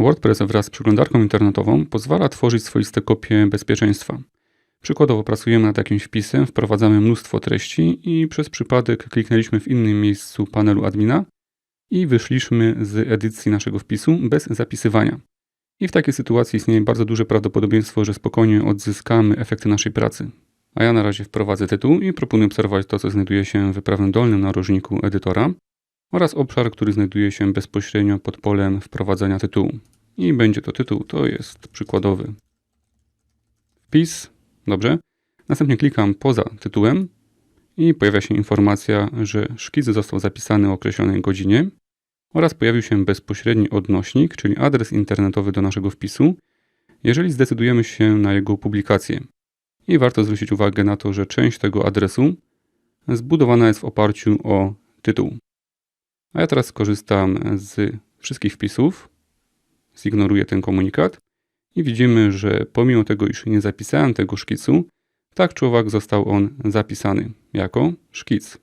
WordPress wraz z przeglądarką internetową pozwala tworzyć swoiste kopie bezpieczeństwa. Przykładowo pracujemy nad jakimś wpisem, wprowadzamy mnóstwo treści i przez przypadek kliknęliśmy w innym miejscu panelu admina i wyszliśmy z edycji naszego wpisu bez zapisywania. I w takiej sytuacji istnieje bardzo duże prawdopodobieństwo, że spokojnie odzyskamy efekty naszej pracy. A ja na razie wprowadzę tytuł i proponuję obserwować to, co znajduje się w prawym dolnym narożniku edytora oraz obszar, który znajduje się bezpośrednio pod polem wprowadzania tytułu. I będzie to tytuł, to jest przykładowy wpis, dobrze. Następnie klikam poza tytułem i pojawia się informacja, że szkic został zapisany o określonej godzinie oraz pojawił się bezpośredni odnośnik, czyli adres internetowy do naszego wpisu, jeżeli zdecydujemy się na jego publikację. I warto zwrócić uwagę na to, że część tego adresu zbudowana jest w oparciu o tytuł. A ja teraz skorzystam z wszystkich wpisów, zignoruję ten komunikat i widzimy, że pomimo tego, iż nie zapisałem tego szkicu, tak czy owak został on zapisany jako szkic.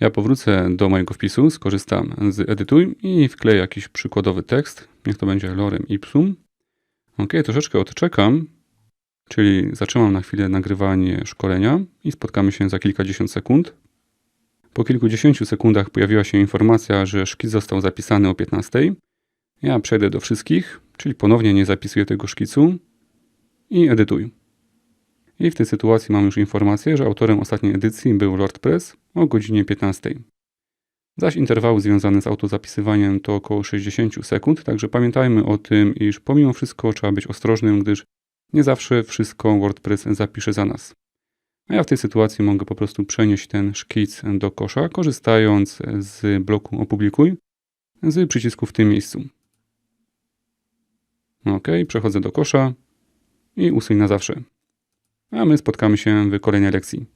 Ja powrócę do mojego wpisu, skorzystam z edytuj i wkleję jakiś przykładowy tekst. Niech to będzie lorem ipsum. Ok, troszeczkę odczekam, czyli zatrzymam na chwilę nagrywanie szkolenia i spotkamy się za kilkadziesiąt sekund. Po kilkudziesięciu sekundach pojawiła się informacja, że szkic został zapisany o 15. Ja przejdę do wszystkich, czyli ponownie nie zapisuję tego szkicu i edytuj. I w tej sytuacji mam już informację, że autorem ostatniej edycji był WordPress o godzinie 15. Zaś interwał związany z autozapisywaniem to około 60 sekund, także pamiętajmy o tym, iż pomimo wszystko trzeba być ostrożnym, gdyż nie zawsze wszystko WordPress zapisze za nas. A ja w tej sytuacji mogę po prostu przenieść ten szkic do kosza, korzystając z bloku opublikuj z przycisku w tym miejscu. OK, przechodzę do kosza i usuń na zawsze. A my spotkamy się w kolejnej lekcji.